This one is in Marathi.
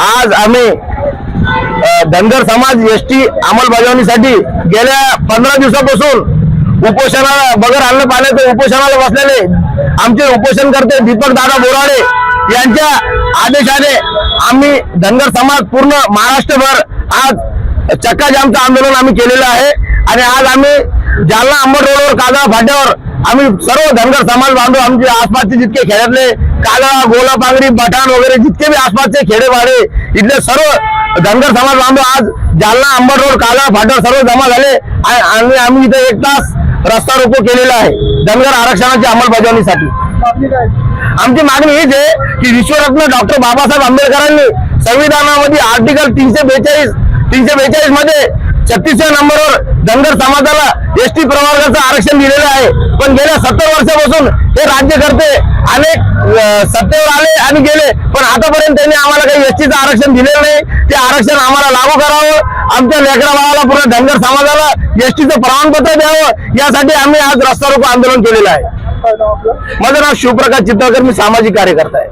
आज आम्ही धनगर समाज एस टी अंमलबजावणीसाठी गेल्या पंधरा दिवसापासून उपोषणाला बगर अन्न पाण्याचं उपोषणाला बसलेले आमचे उपोषणकर्ते दीपक दादा बोराडे यांच्या आदेशाने आम्ही धनगर समाज पूर्ण महाराष्ट्रभर आज चक्का जामचं आंदोलन आम्ही केलेलं आहे. आणि आज आम्ही जालना अंबड रोडवर कागळा फाट्यावर आम्ही सर्व धनगर समाज बांधव आमचे आसपासचे जितके खेड्यातले काला गोला पांगरी बठाण वगैरे जितके बी आसपासचे खेडेवाडे इथले सर्व धनगर समाज बांधव आज जालना अंबड रोड काला फाटर सर्व जमा झाले. आणि आम्ही इथे एक तास रस्ता रोको केलेला आहे धनगर आरक्षणाची अंमलबजावणीसाठी. आमची मागणी हीच आहे की विश्वरत्न डॉक्टर बाबासाहेब आंबेडकरांनी संविधानामध्ये आर्टिकल तीनशे बेचाळीस तीनशे बेचाळीसमध्ये छत्तीसव्या नंबरवर धनगर समाजाला एस टी प्रवर्गाचं आरक्षण दिलेलं आहे. पण गेल्या सत्तर वर्षापासून हे राज्यकर्ते अनेक सत्तेवर आले आणि गेले. पण आतापर्यंत त्यांनी आम्हाला काही एस टीचं आरक्षण दिलेलं नाही. ते आरक्षण आम्हाला लागू करावं. आमच्या लेकरा भावाला पूर्ण धनगर समाजाला एस टीचं प्रमाणपत्र द्यावं. यासाठी आम्ही आज रस्ता रोको आंदोलन केलेलं आहे. माझं नाव शिवप्रकाश चित्तळकर मी सामाजिक कार्यकर्ता आहे.